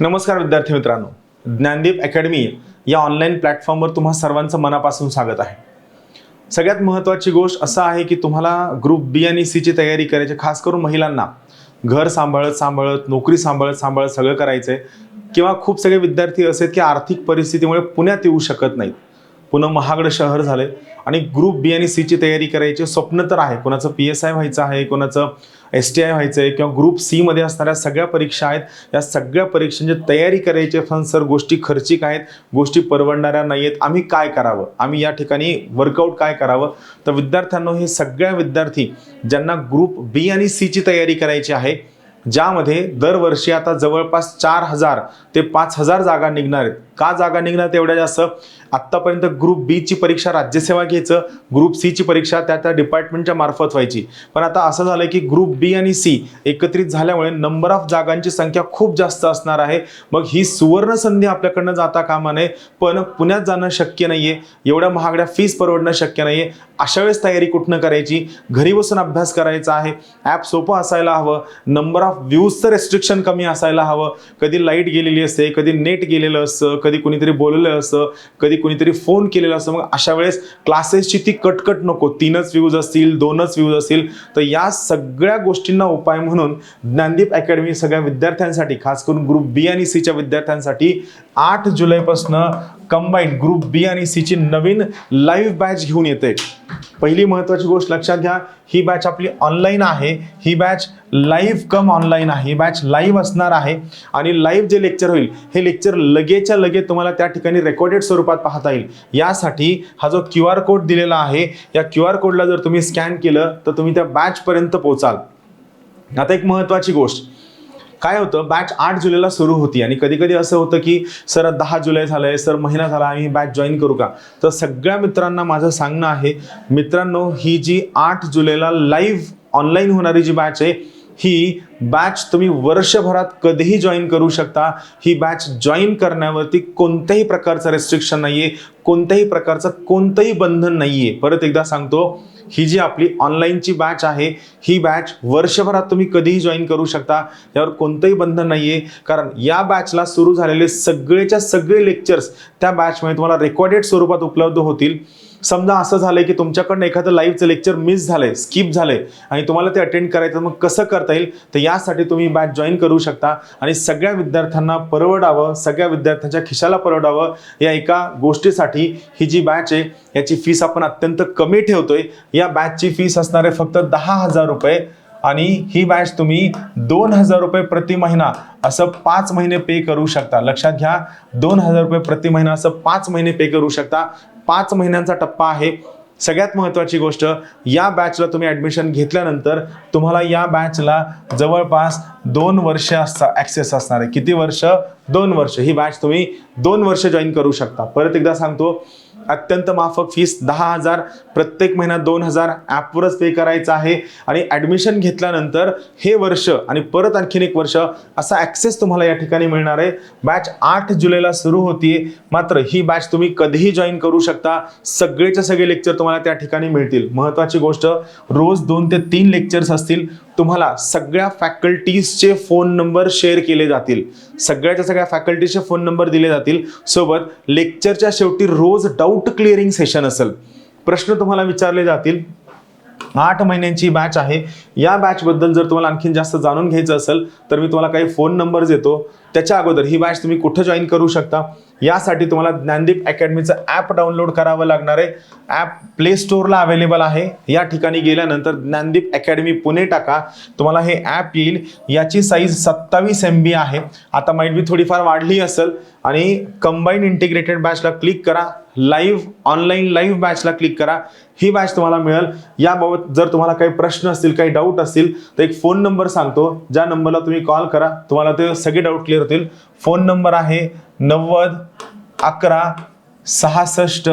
नमस्कार विद्यार्थी मित्रांनो. ज्ञानदीप अकॅडमी या ऑनलाईन प्लॅटफॉर्मवर तुम्हा सर्वांचं मनापासून स्वागत आहे. सगळ्यात महत्त्वाची गोष्ट असं आहे की तुम्हाला ग्रुप बी आणि सीची तयारी करायची खास करून महिलांना. घर सांभाळत सांभाळत नोकरी सांभाळत सांभाळत सगळं करायचं आहे किंवा खूप सगळे विद्यार्थी असे आहेत की आर्थिक परिस्थितीमुळे पुण्यात येऊ शकत नाहीत. पुन्हा महागडं शहर झालंय. आणि ग्रुप बी आणि सीची तयारी करायची. स्वप्न तर आहे. कोणाचं पी एस आय व्हायचं आहे कोणाचं एस टी आय व्हायचं आहे किंवा ग्रुप सीमध्ये असणाऱ्या सगळ्या परीक्षा आहेत या सगळ्या परीक्षांची तयारी करायची पण सर गोष्टी खर्चिक आहेत गोष्टी परवडणाऱ्या नाही आहेत आम्ही काय करावं? आम्ही या ठिकाणी वर्कआउट काय करावं? तर विद्यार्थ्यांनो हे सगळ्या विद्यार्थी ज्यांना ग्रुप बी आणि सीची तयारी करायची आहे ज्यामध्ये दरवर्षी आता जवळपास चार हजार ते पाच हजार जागा निघणार आहेत. का जागा निघणार तेवढ्या जास्त? आत्तापर्यंत ग्रुप बीची परीक्षा राज्यसेवा घ्यायचं ग्रुप सीची परीक्षा त्या त्या डिपार्टमेंटच्या मार्फत व्हायची. पण आता असं झालं की ग्रुप बी आणि सी एकत्रित झाल्यामुळे नंबर ऑफ जागांची संख्या खूप जास्त असणार आहे. मग ही सुवर्ण संधी आपल्याकडनं जाता कामा नये पण पुण्यात जाणं शक्य नाहीये. एवढ्या महागड्या फीस परवडणं शक्य नाहीये. अशा वेळेस तयारी कुठनं करायची? घरी बसून अभ्यास करायचा आहे. ॲप सोपं असायला हवं. नंबर ऑफ व्ह्यूजचं रेस्ट्रिक्शन कमी असायला हवं. कधी लाइट गेलेली असते कधी नेट गेलेलं असतं कधी कुणीतरी बोललेलं असतं कधी कुणीतरी फोन केलेला असतं मग अशा वेळेस क्लासेसची ती कटकट नको. तीनच व्ह्यूज असतील दोनच व्ह्यूज असतील. तर या सगळ्या गोष्टींना उपाय म्हणून ज्ञानदीप अकॅडमी सगळ्या विद्यार्थ्यांसाठी खास करून ग्रुप बी आणि सीच्या विद्यार्थ्यांसाठी आठ जुलैपासनं कंबाईन ग्रुप बी आणि सीची नवीन लाईव्ह बॅच घेऊन येते. पहिली महत्त्वाची गोष्ट लक्षात घ्या ही बॅच आपली ऑनलाईन आहे. ही बॅच लाईव्ह कम ऑनलाईन आहे. ही बॅच लाईव्ह असणार आहे. आणि लाईव्ह जे लेक्चर होईल हे लेक्चर लगेचच्या लगेच तुम्हाला त्या ठिकाणी रेकॉर्डेड स्वरूपात पाहता येईल. यासाठी हा जो क्यू आर कोड दिलेला आहे या क्यू आर कोडला जर तुम्ही स्कॅन केलं तर तुम्ही त्या बॅचपर्यंत पोचाल. आता एक महत्त्वाची गोष्ट. काय होतं? बॅच आठ जुलैला सुरू होती आणि कधी कधी असं होतं की सर दहा जुलै झालंय सर महिना झाला आम्ही बॅच जॉईन करू का? तर सगळ्या मित्रांना माझं सांगणं आहे मित्रांनो ही जी आठ जुलैला लाईव्ह ऑनलाईन होणारी जी बॅच आहे ही बॅच तुम्ही वर्षभरात कधीही जॉईन करू शकता. ही बॅच जॉईन करण्यावरती कोणत्याही प्रकारचं रेस्ट्रिक्शन आहे कोणत्याही प्रकारचं कोणतंही बंधन नाही आहे परत एकदा सांगतो ही जी आपली ऑनलाईनची बॅच आहे ही बॅच वर्षभरात तुम्ही कधीही जॉईन करू शकता. यावर कोणतंही बंधन नाही आहे कारण या बॅचला सुरू झालेले सगळेच्या सगळे लेक्चर्स त्या बॅचमध्ये तुम्हाला रेकॉर्डेड स्वरूपात उपलब्ध होतील. समजा असं झालंय की तुमच्याकडनं एखादं लाईव्हचं लेक्चर मिस झालंय स्किप झालंय आणि तुम्हाला ते अटेंड करायचं मग कसं करता येईल? तर यासाठी तुम्ही बॅच जॉईन करू शकता. आणि सगळ्या विद्यार्थ्यांना परवडावं सगळ्या विद्यार्थ्यांच्या खिशाला परवडावं या एका गोष्टीसाठी ही जी बॅच आहे याची फीस आपण अत्यंत कमी ठेवतोय. या बॅचची फीस असणार आहे फक्त दहा हजार रुपये. आणि ही बॅच तुम्ही दोन हजार रुपये प्रति महिना असं पाच महिने पे करू शकता. लक्षात घ्या दोन हजार रुपये प्रति महिना असं पाच महिने पे करू शकता. पाच महिन्यांचा टप्पा आहे. सगळ्यात महत्त्वाची गोष्ट या बॅचला तुम्ही ॲडमिशन घेतल्यानंतर तुम्हाला या बॅचला जवळपास दोन वर्ष असता ॲक्सेस असणार आहे. किती वर्ष? दोन वर्ष. ही बॅच तुम्ही दोन वर्ष जॉईन करू शकता. परत एकदा सांगतो अत्यंत माफक फीस दहा हजार प्रत्येक महिन्यात दोन हजार ॲपवरच पे करायचं आहे. आणि ॲडमिशन घेतल्यानंतर हे वर्ष आणि परत आणखीन एक वर्ष असा ॲक्सेस तुम्हाला या ठिकाणी मिळणार आहे. बॅच आठ जुलैला सुरू होती मात्र ही बॅच तुम्ही कधीही जॉईन करू शकता. सगळेच्या सगळे लेक्चर तुम्हाला त्या ठिकाणी मिळतील. महत्त्वाची गोष्ट रोज दोन ते तीन लेक्चर्स असतील. तुम्हाला सगळ्या फॅकल्टीजचे फोन नंबर शेअर केले जातील. सगळ्याच्या सगळ्या फॅकल्टीजचे फोन नंबर दिले जातील. सोबत लेक्चरच्या शेवटी रोज डाऊट क्लिअरिंग सेशन असेल. प्रश्न तुम्हाला विचारले जातील. आठ महिन्यांची बॅच आहे. या बॅचबद्दल जर तुम्हाला आणखीन जास्त जाणून घ्यायचं असेल तर मी तुम्हाला काही फोन नंबर देतो. त्याच्या अगोदर ही बॅच तुम्ही कुठं जॉईन करू शकता? यासाठी तुम्हाला ज्ञानदीप अकॅडमीचं ॲप डाउनलोड करावं लागणार आहे. ॲप प्ले स्टोअरला अवेलेबल आहे. या ठिकाणी गेल्यानंतर ज्ञानदीप अकॅडमी पुणे टाका. तुम्हाला हे ॲप येईल. याची साईज सत्तावीस एम बी आहे. आता माईट बी थोडीफार वाढली असेल आणि कंबाईन इंटिग्रेटेड बॅचला क्लिक करा. लाईव्ह ऑनलाईन लाईव्ह बॅचला क्लिक करा. ही बॅच तुम्हाला मिळेल. याबाबत जर तुम्हाला काही प्रश्न असतील काही डाऊट असतील तर एक फोन नंबर सांगतो. ज्या नंबरला तुम्ही कॉल करा. तुम्हाला ते सगळे डाऊट क्लिअर होतील. फोन नंबर आहे नव्वद अकरा सहासष्ट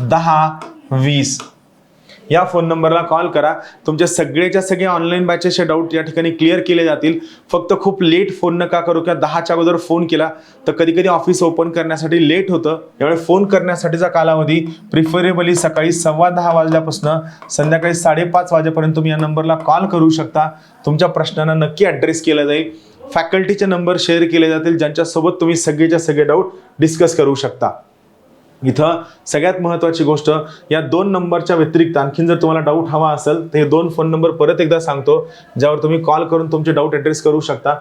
दहा वीस. या फोन नंबरला कॉल करा. तुमच्या सगळेच्या सगळे ऑनलाईन बॅचेसचे डाऊट या ठिकाणी क्लिअर केले जातील. फक्त खूप लेट फोन नका करू किंवा दहाच्या अगोदर फोन केला. तर कधी कधी ऑफिस ओपन करण्यासाठी लेट होतं. यावेळी फोन करण्यासाठीचा कालावधी प्रिफरेबली सकाळी सव्वा दहा वाजल्यापासून संध्याकाळी साडेपाच वाजेपर्यंत तुम्ही या नंबरला कॉल करू शकता. तुमच्या प्रश्नांना नक्की ॲड्रेस केला जाईल. फॅकल्टीचे नंबर शेअर केले जातील. ज्यांच्यासोबत तुम्ही सगळेच्या सगळे डाऊट डिस्कस करू शकता. इथं सगळ्यात महत्त्वाची गोष्ट या दोन नंबरच्या व्यतिरिक्त आणखीन जर तुम्हाला डाऊट हवा असेल तर हे दोन फोन नंबर परत एकदा सांगतो ज्यावर तुम्ही कॉल करून तुमचे डाऊट ॲड्रेस करू शकता.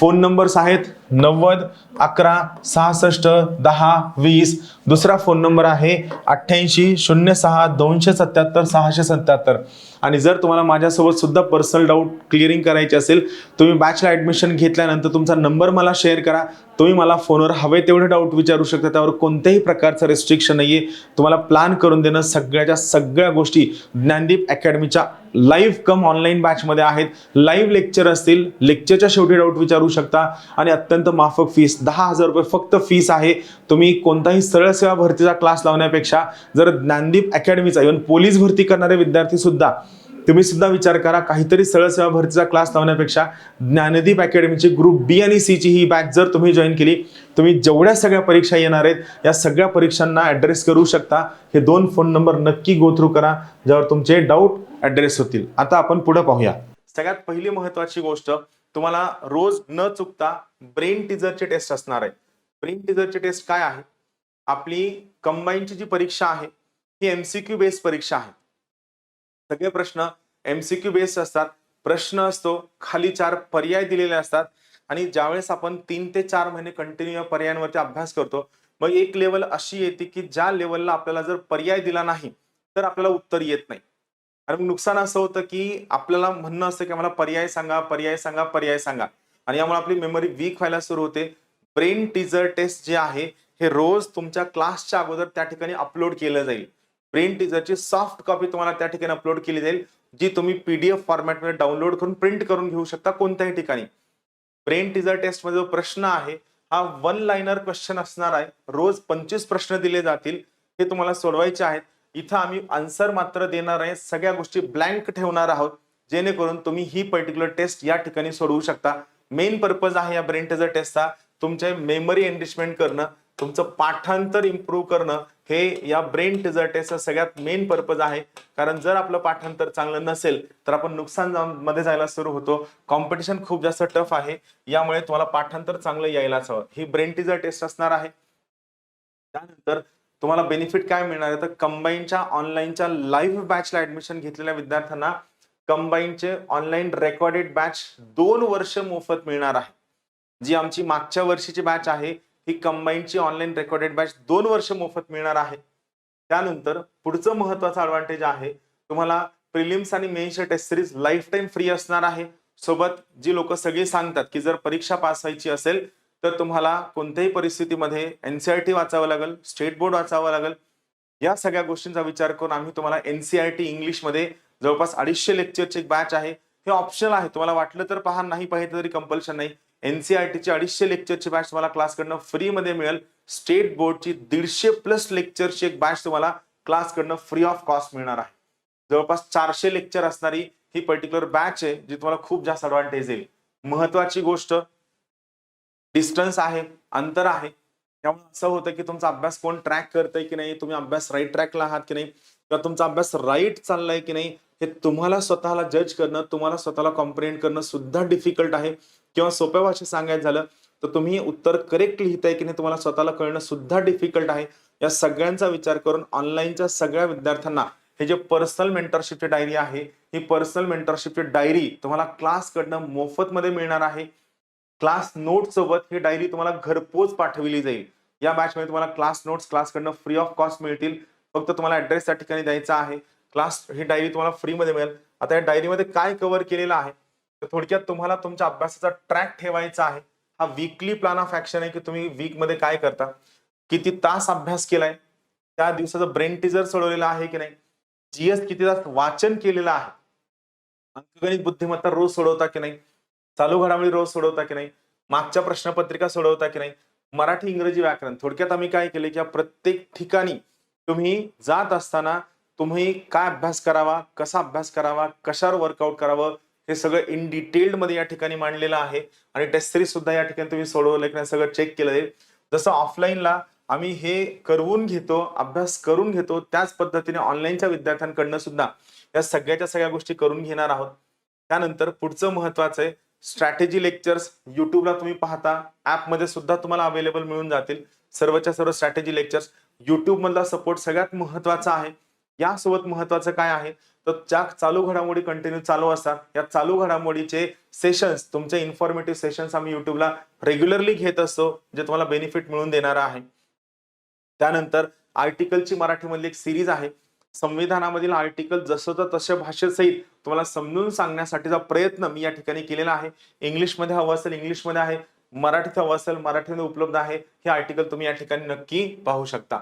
फोन नंबर्स आहेत नव्वद अकरा सहासष्ट दहा वीस. दुसरा फोन नंबर आहे अठ्ठ्याऐंशी शून्य सहा दोनशे सत्याहत्तर सहाशे सत्याहत्तर. आणि जर तुम्हाला माझ्यासोबत सुद्धा पर्सनल डाऊट क्लिअरिंग करायचे असेल तुम्ही बॅचला ॲडमिशन घेतल्यानंतर तुमचा नंबर मला शेअर करा. तुम्ही मला फोनवर हवे तेवढे डाऊट विचारू शकता त्यावर कोणत्याही प्रकारचं रेस्ट्रिक्शन नाही आहे तुम्हाला प्लॅन करून देणं सगळ्याच्या सगळ्या गोष्टी ज्ञानदीप अकॅडमीच्या लाईव्ह कम ऑनलाईन बॅचमध्ये आहेत. लाईव्ह लेक्चर असतील लेक्चरच्या शेवटी डाऊट विचारू शकता. आणि अत्यंत माफक फीस दहा हजार रुपये फक्त फीस आहे. तुम्ही कोणताही सरळ सेवा भरतीचा क्लास लावण्यापेक्षा जर ज्ञानदीप अकॅडमीचा इव्हन पोलीस भरती करणारे विद्यार्थी सुद्धा तुम्ही सुद्धा विचार करा काहीतरी सरळ सेवा भरतीचा क्लास लावण्यापेक्षा ज्ञानदीप अकॅडमीची ग्रुप बी आणि सी ची ही बॅच जर तुम्ही जॉईन केली तुम्ही जेवढ्या सगळ्या परीक्षा येणार आहेत या सगळ्या परीक्षांना ॲड्रेस करू शकता. हे दोन फोन नंबर नक्की गो थ्रू करा ज्यावर तुमचे डाऊट ॲड्रेस होतील. आता आपण पुढे पाहूया. सगळ्यात पहिली महत्वाची गोष्ट तुम्हाला रोज न चुकता ब्रेन टीजरची टेस्ट असणार आहे ब्रेन टीजरची टेस्ट काय आहे? आपली कंबाईनची जी परीक्षा आहे ही एमसीक्यू बेस्ड परीक्षा आहे. सगळे प्रश्न एमसीक्यू बेस्ड असतात. प्रश्न असतो खाली चार पर्याय दिलेले असतात. आणि ज्यावेळेस आपण तीन ते चार महिने कंटिन्यू या पर्यायांवरती अभ्यास करतो मग एक लेवल अशी येते की ज्या लेवलला आपल्याला जर पर्याय दिला नाही तर आपल्याला उत्तर येत नाही. आणि मग नुकसान असं होतं की आपल्याला म्हणणं असतं की आम्हाला पर्याय सांगा पर्याय सांगा पर्याय सांगा. आणि यामुळे आपली मेमरी वीक व्हायला सुरू होते. ब्रेन टीजर टेस्ट जे आहे हे रोज तुमच्या क्लासच्या अगोदर त्या ठिकाणी अपलोड केलं जाईल. ब्रेन टीजरची सॉफ्ट कॉपी तुम्हाला त्या ठिकाणी अपलोड केली जाईल जी तुम्ही पीडीएफ फॉर्मॅटमध्ये डाउनलोड करून प्रिंट करून घेऊ शकता कोणत्याही ठिकाणी. ब्रेन टीजर टेस्टमध्ये जो प्रश्न आहे हा वन लाईनर क्वेश्चन असणार आहे. रोज पंचवीस प्रश्न दिले जातील हे तुम्हाला सोडवायचे आहेत. इथं आम्ही आन्सर मात्र देणार आहे सगळ्या गोष्टी ब्लँक ठेवणार आहोत जेणेकरून तुम्ही ही पर्टिक्युलर टेस्ट या ठिकाणी सोडवू शकता. मेन पर्पज आहे या ब्रेन टेजर टेस्टचा तुमचे मेमरी एनरिचमेंट करणं तुमचं पाठांतर इम्प्रूव्ह करणं हे या ब्रेन टिझर टेस्टचा सगळ्यात मेन पर्पज आहे. कारण जर आपलं पाठांतर चांगलं नसेल तर आपण नुकसानमध्ये जायला सुरू होतो. कॉम्पिटिशन खूप जास्त टफ आहे. यामुळे तुम्हाला पाठांतर चांगलं यायलाच हवं ही ब्रेन टिझर टेस्ट असणार आहे. त्यानंतर तुम्हाला बेनिफिट काय मिळणार आहे? तर कंबाईनच्या ऑनलाईनच्या लाईव्ह बॅचला ऍडमिशन घेतलेल्या विद्यार्थ्यांना कंबाईनचे ऑनलाईन रेकॉर्डेड बॅच दोन वर्ष मोफत मिळणार आहे. जी आमची मागच्या वर्षीची बॅच आहे ही कंबाईनची ऑनलाईन रेकॉर्डेड बॅच दोन वर्ष मोफत मिळणार आहे. त्यानंतर पुढचं महत्वाचं ॲडव्हान्टेज आहे तुम्हाला प्रिलिम्स आणि मेन्सच्या test series life time free असणार आहे. सोबत जी लोक सगळी सांगतात की जर परीक्षा पास व्हायची असेल तर तुम्हाला कोणत्याही परिस्थितीमध्ये एनसीआरटी वाचावं लागेल स्टेट बोर्ड वाचावं लागेल. या सगळ्या गोष्टींचा विचार करून आम्ही तुम्हाला एनसीआयटी इंग्लिशमध्ये जवळपास अडीचशे लेक्चरची एक बॅच आहे. हे ऑप्शनल आहे तुम्हाला वाटलं तर पहा नाही पाहिजे तरी कंपल्शन नाही. एनसीआरटीचे अडीचशे लेक्चरची बॅच तुम्हाला क्लासकडनं फ्रीमध्ये मिळेल. स्टेट बोर्डची दीडशे प्लस लेक्चरची एक बॅच तुम्हाला क्लासकडनं फ्री ऑफ कॉस्ट मिळणार आहे. जवळपास चारशे लेक्चर असणारी ही पर्टिक्युलर बॅच आहे जी तुम्हाला खूप जास्त अडवांटेज येईल महत्वाची गोष्ट डिस्टन्स आहे अंतर आहे. त्यामुळे असं होतं की तुमचा अभ्यास कोण ट्रॅक करतंय की नाही तुम्ही अभ्यास राईट ट्रॅकला आहात की नाही किंवा तुमचा अभ्यास राईट चाललाय की नाही हे तुम्हाला स्वतःला जज करणं तुम्हाला स्वतःला कॉम्प्रिहेंड करणं सुद्धा डिफिकल्ट आहे. किंवा सोप्या भाषेत सांगायचं झालं तर तुम्ही उत्तर करेक्ट लिहिताय की नाही तुम्हाला स्वतःला कळणं सुद्धा डिफिकल्ट आहे. या सगळ्यांचा विचार करून ऑनलाईनच्या सगळ्या विद्यार्थ्यांना हे जे पर्सनल मेंटरशिपची डायरी आहे ही पर्सनल मेंटरशिपची डायरी तुम्हाला क्लासकडनं मोफतमध्ये मिळणार आहे. क्लास नोट सोबत ही डायरी तुम्हाला घरपोच पाठविली जाईल. या बॅचमध्ये तुम्हाला क्लास नोट्स क्लासकडनं फ्री ऑफ कॉस्ट मिळतील. फक्त तुम्हाला ऍड्रेस त्या ठिकाणी द्यायचा आहे. क्लास ही डायरी तुम्हाला फ्रीमध्ये मिळेल. आता या डायरीमध्ये काय कव्हर केलेलं आहे? तर थोडक्यात तुम्हाला तुमच्या अभ्यासाचा ट्रॅक ठेवायचा आहे. हा वीकली प्लॅन ऑफ ऍक्शन आहे की तुम्ही वीकमध्ये काय करता? किती तास अभ्यास केलाय? त्या दिवसाचं ब्रेन टीजर सोडवलेला आहे की नाही? जीएस किती तास वाचन केलेलं आहे? अंकगणित बुद्धिमत्ता रोज सोडवता की नाही? चालू घडामोडी रोज सोडवता की नाही? मागच्या प्रश्नपत्रिका सोडवता की नाही? मराठी इंग्रजी व्याकरण. थोडक्यात आम्ही काय केले की प्रत्येक ठिकाणी तुम्ही जात असताना तुम्ही काय अभ्यास करावा कसा अभ्यास करावा कशावर वर्कआउट करावं हे सगळं इन डिटेल्डमध्ये या ठिकाणी मांडलेलं आहे. आणि टेस्ट सिरीज सुद्धा या ठिकाणी तुम्ही सोडवलं की सगळं चेक केलं जाईल जसं ऑफलाईनला आम्ही हे करवून घेतो अभ्यास करून घेतो त्याच पद्धतीने ऑनलाईनच्या विद्यार्थ्यांकडनं सुद्धा या सगळ्याच्या सगळ्या गोष्टी करून घेणार आहोत. त्यानंतर पुढचं महत्वाचं आहे स्ट्रॅटेजी लेक्चर्स युट्यूबला तुम्ही पाहता ऍपमध्ये सुद्धा तुम्हाला अवेलेबल मिळून जातील. सर्वच्या सर्व स्ट्रॅटेजी लेक्चर्स युट्यूब मधला सपोर्ट सगळ्यात महत्त्वाचा आहे. यासोबत महत्वाचं काय आहे? तर ज्या चालू घडामोडी कंटिन्यू चालू असतात या चालू घडामोडीचे सेशन्स तुमचे इन्फॉर्मेटिव्ह सेशन्स आम्ही युट्यूबला रेग्युलरली घेत असतो जे तुम्हाला बेनिफिट मिळून देणार आहे. त्यानंतर आर्टिकलची मराठीमधली एक सिरीज आहे. संविधानामधील आर्टिकल जसं तसे भाषेसहित तुम्हाला समजून सांगण्यासाठीचा प्रयत्न मी या ठिकाणी केलेला आहे. इंग्लिशमध्ये हवं असेल इंग्लिशमध्ये आहे. मराठीत हवं असेल मराठीमध्ये उपलब्ध आहे. हे आर्टिकल तुम्ही या ठिकाणी नक्की पाहू शकता.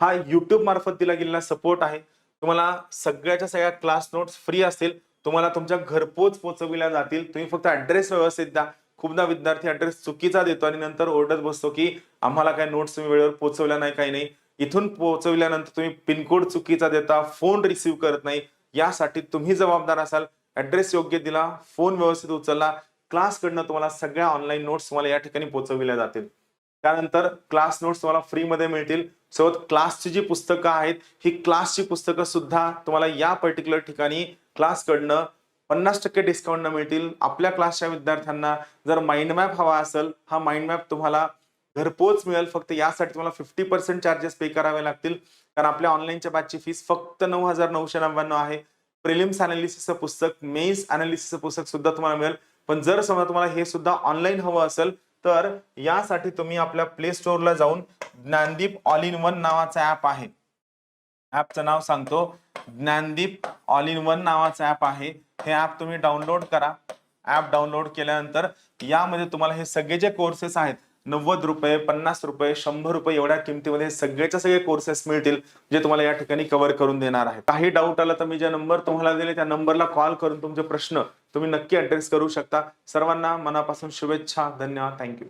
हा युट्यूब मार्फत दिला गेलेला सपोर्ट आहे. तुम्हाला सगळ्याच्या सगळ्या क्लास नोट्स फ्री असतील. तुम्हाला तुमच्या घरपोच पोचविल्या जातील. तुम्ही फक्त ऍड्रेस व्यवस्थित द्या. खूपदा विद्यार्थी ऍड्रेस चुकीचा देतो आणि नंतर ओरडत बसतो की आम्हाला काय नोट्स तुम्ही वेळेवर पोहोचवल्या नाही काही नाही. इथून पोहोचवल्यानंतर तुम्ही पिनकोड चुकीचा देता फोन रिसीव्ह करत नाही. यासाठी तुम्ही जबाबदार असाल. ऍड्रेस योग्य दिला फोन व्यवस्थित उचलला क्लासकडनं तुम्हाला सगळ्या ऑनलाईन नोट्स तुम्हाला या ठिकाणी पोहोचविल्या जातील. त्यानंतर क्लास नोट्स तुम्हाला फ्रीमध्ये मिळतील. सोबत क्लासची जी पुस्तकं आहेत ही क्लासची पुस्तकं सुद्धा तुम्हाला या पर्टिक्युलर ठिकाणी क्लासकडनं पन्नास टक्के डिस्काउंट मिळतील. आपल्या क्लासच्या विद्यार्थ्यांना जर माइंड मॅप हवा असेल हा माइंड मॅप तुम्हाला घरपोच मिळेल. फक्त यासाठी तुम्हाला फिफ्टी पर्सेंट चार्जेस पे करावे लागतील. कारण आपल्या ऑनलाईनच्या बॅचची फीस फक्त नऊ हजार नऊशे नव्याण्णव आहे. प्रिलिम्स अनालिसिसचं पुस्तक मेन्स अनालिसिसचं पुस्तक सुद्धा तुम्हाला मिळेल. पण जर समजा तुम्हाला हे सुद्धा ऑनलाईन हवं असेल तर यासाठी तुम्ही आपल्या प्ले स्टोअरला जाऊन ज्ञानदीप ऑल इन वन नावाचा ऍप आहे. ऍपचं नाव सांगतो. ज्ञानदीप ऑल इन वन नावाचं ऍप आहे. हे ऍप तुम्ही डाउनलोड करा. ऍप डाउनलोड केल्यानंतर यामध्ये तुम्हाला हे सगळे जे कोर्सेस आहेत नव्वद रुपये पन्नास रुपये शंभर रुपये एवढ्या किमतीमध्ये सगळेच्या सगळे कोर्सेस मिळतील जे तुम्हाला या ठिकाणी कव्हर करून देणार आहे काही डाऊट आला तर मी ज्या नंबर तुम्हाला दिले त्या नंबरला कॉल करून तुमचे प्रश्न तुम्ही नक्की ऍड्रेस करू शकता. सर्वांना मनापासून शुभेच्छा. धन्यवाद. थँक्यू